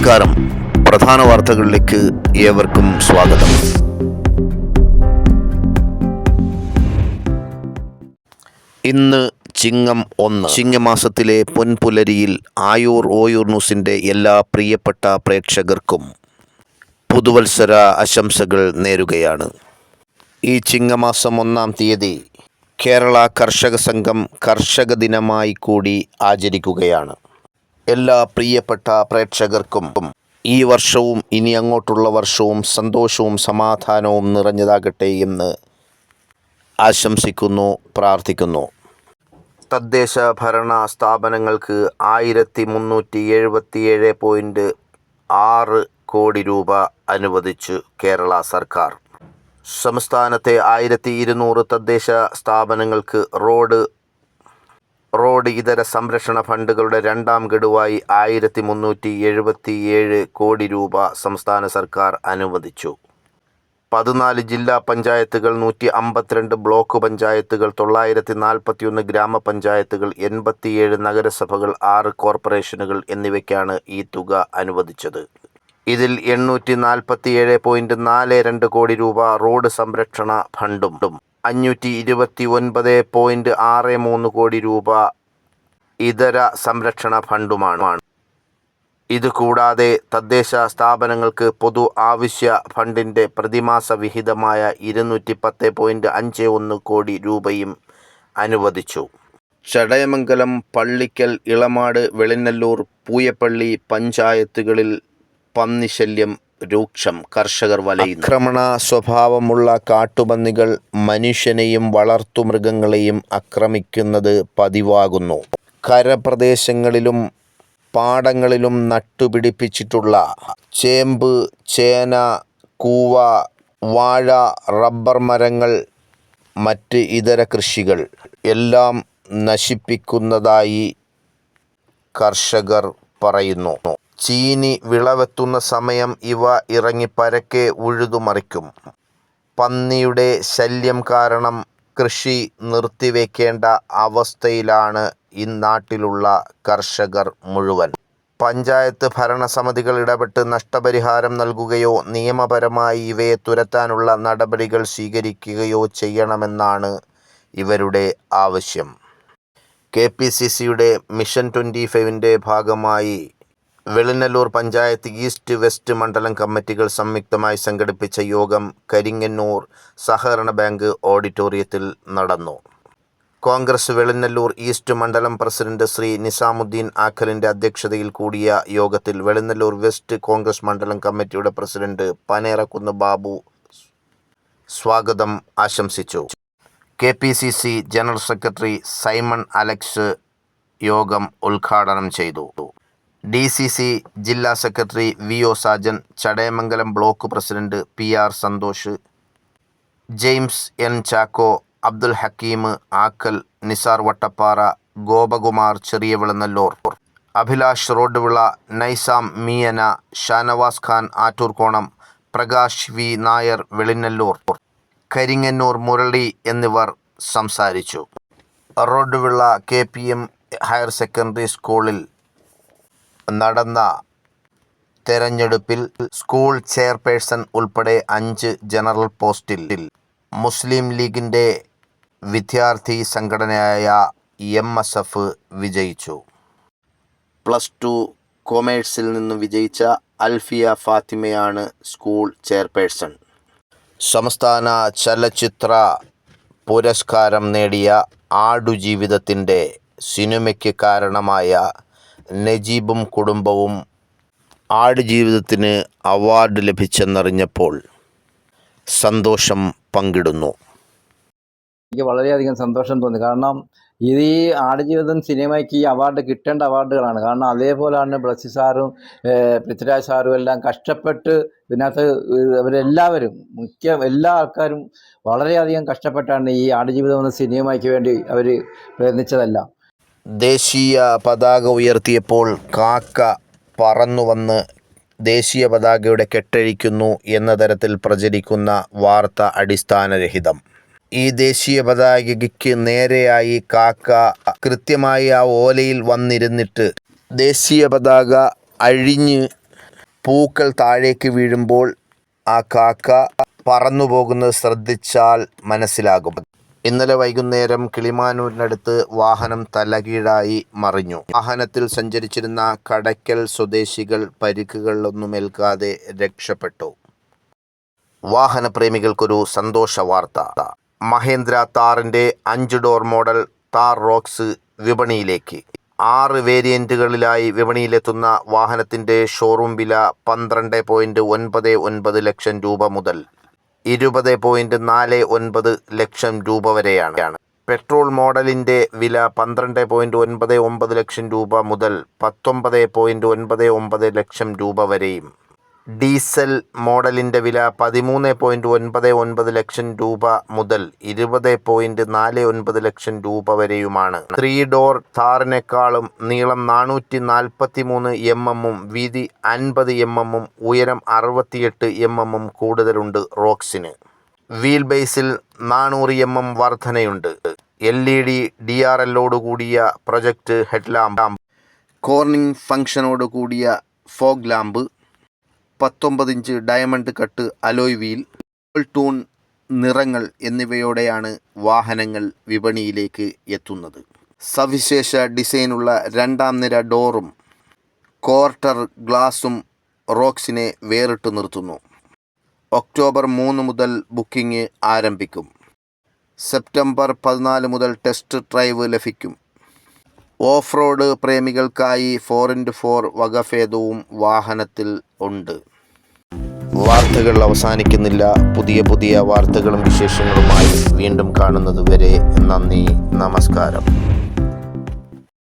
നമസ്കാരം. പ്രധാന വാർത്തകളിലേക്ക് ഏവർക്കും സ്വാഗതം. ഇന്ന് ചിങ്ങം ഒന്ന്. ചിങ്ങമാസത്തിലെ പൊൻപുലരിയിൽ ആയൂർ ഓയൂർ ന്യൂസിന്റെ എല്ലാ പ്രിയപ്പെട്ട പ്രേക്ഷകർക്കും പുതുവത്സര ആശംസകൾ നേരുകയാണ്. ഈ ചിങ്ങമാസം ഒന്നാം തീയതി കേരള കർഷക സംഘം കർഷക ദിനമായി കൂടി ആചരിക്കുകയാണ്. എല്ലാ പ്രിയപ്പെട്ട പ്രേക്ഷകർക്കും ഈ വർഷവും ഇനി അങ്ങോട്ടുള്ള വർഷവും സന്തോഷവും സമാധാനവും നിറഞ്ഞതാകട്ടെ എന്ന് ആശംസിക്കുന്നു പ്രാർത്ഥിക്കുന്നു. തദ്ദേശ ഭരണ സ്ഥാപനങ്ങൾക്ക് ആയിരത്തി മുന്നൂറ്റി എഴുപത്തിയേഴ് പോയിന്റ് ആറ് കോടി രൂപ അനുവദിച്ചു കേരള സർക്കാർ. സംസ്ഥാനത്തെ ആയിരത്തി ഇരുന്നൂറ് തദ്ദേശ സ്ഥാപനങ്ങൾക്ക് റോഡ് റോഡ് ഇതര സംരക്ഷണ ഫണ്ടുകളുടെ രണ്ടാം ഗഡുവായി ആയിരത്തി മുന്നൂറ്റി എഴുപത്തിയേഴ് കോടി രൂപ സംസ്ഥാന സർക്കാർ അനുവദിച്ചു. പതിനാല് ജില്ലാ പഞ്ചായത്തുകൾ നൂറ്റി അമ്പത്തിരണ്ട് ബ്ലോക്ക് പഞ്ചായത്തുകൾ തൊള്ളായിരത്തി നാൽപ്പത്തിയൊന്ന് ഗ്രാമപഞ്ചായത്തുകൾ എൺപത്തിയേഴ് നഗരസഭകൾ ആറ് കോർപ്പറേഷനുകൾ എന്നിവയ്ക്കാണ് ഈ തുക അനുവദിച്ചത്. ഇതിൽ എണ്ണൂറ്റി നാൽപ്പത്തിയേഴ് പോയിന്റ് നാല് രണ്ട് കോടി രൂപ റോഡ് സംരക്ഷണ ഫണ്ടും അഞ്ഞൂറ്റി ഇരുപത്തി ഒൻപത് പോയിന്റ് ആറ് മൂന്ന് കോടി രൂപ ഇതര സംരക്ഷണ ഫണ്ടുമാണ്. ഇത് കൂടാതെ തദ്ദേശ സ്ഥാപനങ്ങൾക്ക് പൊതു ആവശ്യ ഫണ്ടിന്റെ പ്രതിമാസ വിഹിതമായ ഇരുന്നൂറ്റി പത്ത് പോയിന്റ് അഞ്ച് ഒന്ന് കോടി രൂപയും അനുവദിച്ചു. ചടയമംഗലം പള്ളിക്കൽ ഇളമാട് വെളിനല്ലൂർ പൂയപ്പള്ളി പഞ്ചായത്തുകളിൽ പന്നിശല്യം രൂക്ഷം കർഷകർ വലയുന്നു. ആക്രമണ സ്വഭാവമുള്ള കാട്ടുപന്നികൾ മനുഷ്യനെയും വളർത്തുമൃഗങ്ങളെയും ആക്രമിക്കുന്നത് പതിവാകുന്നു. കരപ്രദേശങ്ങളിലും പാടങ്ങളിലും നട്ടുപിടിപ്പിച്ചിട്ടുള്ള ചേമ്പ് ചേന കൂവ വാഴ റബ്ബർ മരങ്ങൾ മറ്റ് ഇതര കൃഷികൾ എല്ലാം നശിപ്പിക്കുന്നതായി കർഷകർ പറയുന്നു. ചീനി വിളവെത്തുന്ന സമയം ഇവ ഇറങ്ങി പരക്കെ ഉഴുതുമറിക്കും. പന്നിയുടെ ശല്യം കാരണം കൃഷി നിർത്തിവെക്കേണ്ട അവസ്ഥയിലാണ് ഇന്നാട്ടിലുള്ള കർഷകർ മുഴുവൻ. പഞ്ചായത്ത് ഭരണസമിതികൾ ഇടപെട്ട് നഷ്ടപരിഹാരം നൽകുകയോ നിയമപരമായി ഇവയെ തുരത്താനുള്ള നടപടികൾ സ്വീകരിക്കുകയോ ചെയ്യണമെന്നാണ് ഇവരുടെ ആവശ്യം. കെ പി സി സിയുടെ മിഷൻ ട്വന്റി ഫൈവിന്റെ ഭാഗമായി വെളിനല്ലൂർ പഞ്ചായത്ത് ഈസ്റ്റ് വെസ്റ്റ് മണ്ഡലം കമ്മിറ്റികൾ സംയുക്തമായി സംഘടിപ്പിച്ച യോഗം കരിങ്ങന്നൂർ സഹകരണ ബാങ്ക് ഓഡിറ്റോറിയത്തിൽ നടന്നു. കോൺഗ്രസ് വെളിനല്ലൂർ ഈസ്റ്റ് മണ്ഡലം പ്രസിഡന്റ് ശ്രീ നിസാമുദ്ദീൻ ആഖലിന്റെ അധ്യക്ഷതയിൽ കൂടിയ യോഗത്തിൽ വെളിനല്ലൂർ വെസ്റ്റ് കോൺഗ്രസ് മണ്ഡലം കമ്മിറ്റിയുടെ പ്രസിഡന്റ് പനേറക്കുന്ന് ബാബു സ്വാഗതം ആശംസിച്ചു. K P C C general secretary Simon Alex യോഗം ഉദ്ഘാടനം ചെയ്തു. ഡി സി സി ജില്ലാ secretary V O Sajan Chadayamangalam block president P R Santhosh James N Chacko Abdul Hakeem Akkal Nisar Vattappara Gopakumar ചെറിയ വിളനല്ലൂർ Abhilash Rodvila Naisam Meeyana Shanavas Khan Attoorkonam Prakash V Nair Velinalloor. Karingannoor Murali എന്നിവർ സംസാരിച്ചു. Rodvila K P M higher secondary സ്കൂളിൽ നടന്ന തെരഞ്ഞെടുപ്പിൽ സ്കൂൾ ചെയർപേഴ്സൺ ഉൾപ്പെടെ അഞ്ച് general പോസ്റ്റിൽ മുസ്ലിം ലീഗിന്റെ വിദ്യാർത്ഥി സംഘടനയായ എം എസ് എഫ് വിജയിച്ചു. പ്ലസ് ടു കൊമേഴ്സിൽ നിന്നും വിജയിച്ച അൽഫിയ ഫാത്തിമയാണ് സ്കൂൾ ചെയർപേഴ്സൺ. സംസ്ഥാന ചലച്ചിത്ര പുരസ്കാരം നേടിയ ആടുജീവിതത്തിന്റെ സിനിമയ്ക്ക് കാരണമായ നജീബും കുടുംബവും ആടുജീവിതത്തിന് അവാർഡ് ലഭിച്ചെന്നറിഞ്ഞപ്പോൾ സന്തോഷം പങ്കിടുന്നു. എനിക്ക് വളരെയധികം സന്തോഷം തോന്നി. കാരണം ഇത് ഈ ആടുജീവിതം സിനിമയ്ക്ക് ഈ അവാർഡ് കിട്ടേണ്ട അവാർഡുകളാണ് കാരണം അതേപോലെയാണ് ബ്ലസ്സി സാറും പൃഥ്വിരാജ് സാറും എല്ലാം കഷ്ടപ്പെട്ട് ഇതിനകത്ത് അവരെല്ലാവരും മുഖ്യ എല്ലാ ആൾക്കാരും വളരെയധികം കഷ്ടപ്പെട്ടാണ് ഈ ആടുജീവിതം എന്ന സിനിമയ്ക്ക് വേണ്ടി അവർ പ്രയത്നിച്ചതെല്ലാം. ദേശീയ പതാക ഉയർത്തിയപ്പോൾ കാക്ക പറന്നു വന്ന് ദേശീയ പതാകയുടെ കെട്ടഴിക്കുന്നു എന്ന തരത്തിൽ പ്രചരിക്കുന്ന വാർത്ത അടിസ്ഥാനരഹിതം. ഈ ദേശീയ പതാകയ്ക്ക് നേരെയായി കാക്ക കൃത്യമായി ആ ഓലയിൽ വന്നിരുന്നിട്ട് ദേശീയ പതാക അഴിഞ്ഞ് പൂക്കൾ താഴേക്ക് വീഴുമ്പോൾ ആ കാക്ക പറന്നു പോകുന്നത് ശ്രദ്ധിച്ചാൽ മനസ്സിലാകും. ഇന്നലെ വൈകുന്നേരം കിളിമാനൂരിനടുത്ത് വാഹനം തലകീഴായി മറിഞ്ഞു. വാഹനത്തിൽ സഞ്ചരിച്ചിരുന്ന കടയ്ക്കൽ സ്വദേശികൾ പരിക്കുകളൊന്നുമേൽക്കാതെ രക്ഷപ്പെട്ടു. വാഹനപ്രേമികൾക്കൊരു സന്തോഷ വാർത്ത. മഹേന്ദ്ര താറിന്റെ അഞ്ച് ഡോർ മോഡൽ താർ റോക്സ് വിപണിയിലേക്ക്. ആറ് വേരിയന്റുകളിലായി വിപണിയിലെത്തുന്ന വാഹനത്തിന്റെ ഷോറൂം വില പന്ത്രണ്ട് പോയിന്റ് ഒൻപത് ഒൻപത് ലക്ഷം രൂപ മുതൽ ഇരുപത് പോയിന്റ് നാല് ഒൻപത് ലക്ഷം രൂപ വരെയാണ്. പെട്രോൾ മോഡലിന്റെ വില പന്ത്രണ്ട് പോയിന്റ് ഒൻപത് ഒമ്പത് ലക്ഷം രൂപ മുതൽ പത്തൊമ്പത് പോയിന്റ് ഒൻപത് ഒമ്പത് ലക്ഷം രൂപ വരെയും. ഡീസൽ മോഡലിന്റെ വില പതിമൂന്ന് പോയിന്റ് ഒൻപത് ഒൻപത് ലക്ഷം രൂപ മുതൽ ഇരുപത് പോയിന്റ് നാല് ഒൻപത് ലക്ഷം രൂപ വരെയുമാണ്. ത്രീ ഡോർ താറിനേക്കാളും നീളം നാനൂറ്റി നാൽപ്പത്തി മൂന്ന് എം എമ്മും വീതി അൻപത് എം എമ്മും ഉയരം അറുപത്തിയെട്ട് എം എമ്മും കൂടുതലുണ്ട് റോക്സിന്. വീൽ ബേസിൽ നാനൂറ് M M വർധനയുണ്ട്. L E D D R L കൂടിയ പ്രൊജക്ട് ഹെഡ്ലാമ്പ് കോർണിംഗ് ഫംഗ്ഷനോട് കൂടിയ ഫോഗ് ലാമ്പ് പത്തൊമ്പത് inch diamond cut alloy wheel tone നിറങ്ങൾ എന്നിവയോടെയാണ് വാഹനങ്ങൾ വിപണിയിലേക്ക് എത്തുന്നത്. സവിശേഷ ഡിസൈനുള്ള രണ്ടാം നിര ഡോറും ക്വാർട്ടർ ഗ്ലാസും റോക്സിനെ വേറിട്ട് നിർത്തുന്നു. ഒക്ടോബർ മൂന്ന് മുതൽ ബുക്കിംഗ് ആരംഭിക്കും. സെപ്റ്റംബർ പതിനാല് മുതൽ ടെസ്റ്റ് ഡ്രൈവ് ലഭിക്കും. ഓഫ് റോഡ് പ്രേമികൾക്കായി ഫോർ ഇന്റു ഫോർ വകഭേദവും വാഹനത്തിൽ ഉണ്ട്. വാർത്തകൾ അവസാനിക്കുന്നില്ല. പുതിയ പുതിയ വാർത്തകളും വിശേഷങ്ങളുമായി വീണ്ടും കാണുന്നത് വരെ നന്ദി നമസ്കാരം.